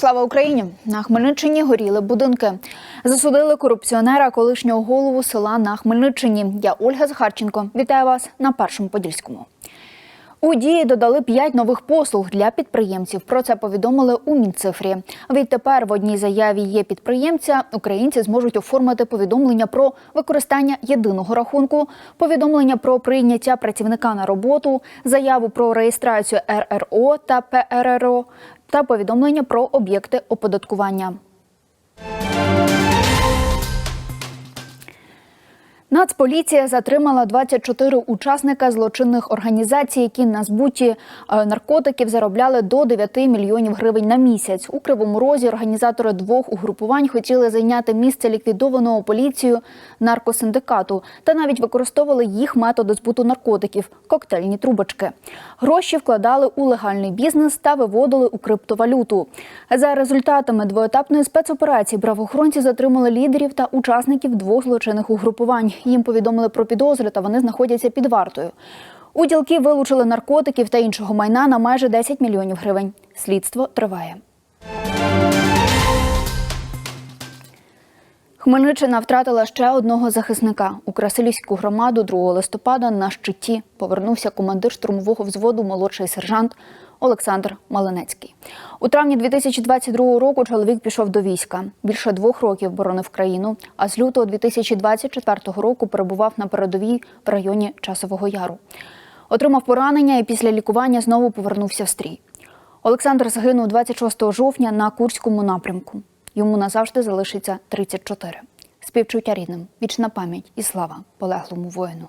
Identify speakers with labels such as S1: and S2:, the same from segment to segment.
S1: Слава Україні! На Хмельниччині горіли будинки. Засудили корупціонера, колишнього голову села на Хмельниччині. Я Ольга Захарченко. Вітаю вас на першому подільському. У дії додали п'ять нових послуг для підприємців. Про це повідомили у Мінцифрі. Відтепер в одній заяві є підприємця. Українці зможуть оформити повідомлення про використання єдиного рахунку, повідомлення про прийняття працівника на роботу, заяву про реєстрацію РРО та ПРРО та повідомлення про об'єкти оподаткування. Нацполіція затримала 24 учасника злочинних організацій, які на збуті е, наркотиків заробляли до 9 мільйонів гривень на місяць. У кривому розі організатори двох угрупувань хотіли зайняти місце ліквідованого поліцією наркосиндикату та навіть використовували їх методи збуту наркотиків коктейльні трубочки. Гроші вкладали у легальний бізнес та виводили у криптовалюту. За результатами двоетапної спецоперації правоохоронці затримали лідерів та учасників двох злочинних угрупувань. Їм повідомили про підозри, та вони знаходяться під вартою. У ділки вилучили наркотиків та іншого майна на майже 10 мільйонів гривень. Слідство триває. Хмельниччина втратила ще одного захисника. У Красилівську громаду 2 листопада на щиті повернувся командир штурмового взводу молодший сержант Олександр Малинецький. У травні 2022 року чоловік пішов до війська. Більше двох років боронив країну, а з лютого 2024 року перебував на передовій в районі Часового Яру. Отримав поранення і після лікування знову повернувся в стрій. Олександр загинув 26 жовтня на Курському напрямку. Йому назавжди залишиться 34. Співчуття рідним, вічна пам'ять і слава полеглому воїну.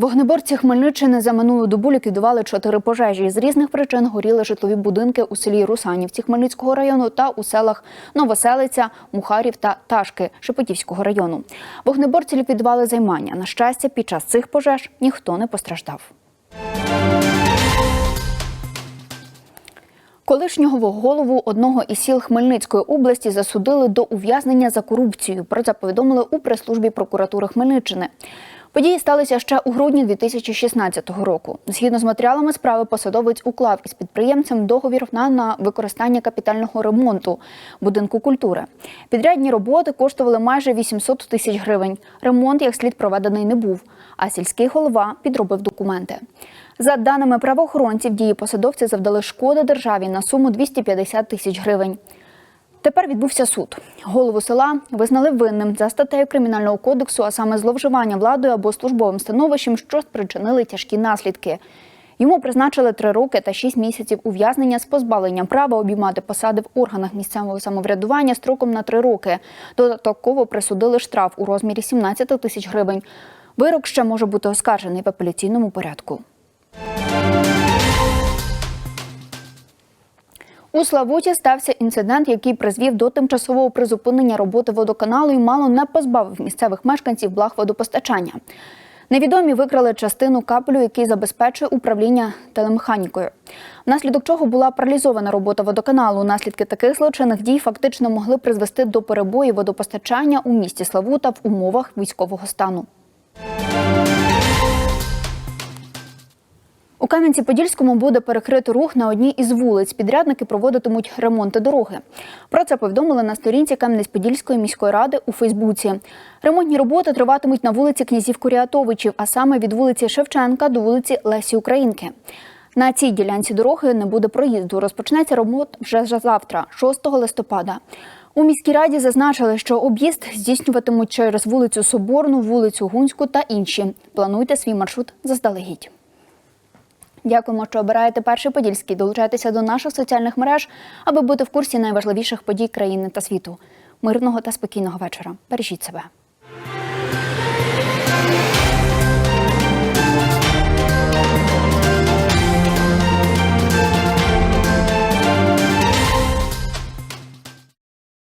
S1: Вогнеборці Хмельниччини за минулу добу ліквідували чотири пожежі. З різних причин горіли житлові будинки у селі Русанівці Хмельницького району та у селах Новоселиця, Мухарів та Ташки Шепетівського району. Вогнеборці ліквідували займання. На щастя, під час цих пожеж ніхто не постраждав. Колишнього голову одного із сіл Хмельницької області засудили до ув'язнення за корупцію. Про це повідомили у прес-службі прокуратури Хмельниччини. Події сталися ще у грудні 2016 року. Згідно з матеріалами справи, посадовець уклав із підприємцем договір на, на використання капітального ремонту будинку культури. Підрядні роботи коштували майже 800 тисяч гривень. Ремонт як слід проведений не був. А сільський голова підробив документи. За даними правоохоронців, дії посадовця завдали шкоди державі на суму 250 тисяч гривень. Тепер відбувся суд. Голову села визнали винним за статтею кримінального кодексу, а саме зловживання владою або службовим становищем, що спричинили тяжкі наслідки. Йому призначили три роки та шість місяців ув'язнення з позбавленням права обіймати посади в органах місцевого самоврядування строком на три роки. Додатково присудили штраф у розмірі 17 тисяч гривень. Вирок ще може бути оскаржений в апеляційному порядку. У Славуті стався інцидент, який призвів до тимчасового призупинення роботи водоканалу і мало не позбавив місцевих мешканців благ водопостачання. Невідомі викрали частину капелю, який забезпечує управління телемеханікою. Внаслідок чого була паралізована робота водоканалу. Наслідки таких злочинних дій фактично могли призвести до перебою водопостачання у місті Славута в умовах військового стану. У Кам'янці-Подільському буде перекрито рух на одній із вулиць. Підрядники проводитимуть ремонти дороги. Про це повідомили на сторінці Кам'янець-Подільської міської ради у Фейсбуці. Ремонтні роботи триватимуть на вулиці князів Куріатовичів, а саме від вулиці Шевченка до вулиці Лесі Українки. На цій ділянці дороги не буде проїзду. Розпочнеться ремонт вже завтра, 6 листопада. У міській раді зазначили, що об'їзд здійснюватимуть через вулицю Соборну, вулицю Гунську та інші. Плануйте свій маршрут заздалегідь. Дякуємо, що обираєте перший подільський. Долучайтеся до наших соціальних мереж, аби бути в курсі найважливіших подій країни та світу. Мирного та спокійного вечора. Бережіть себе.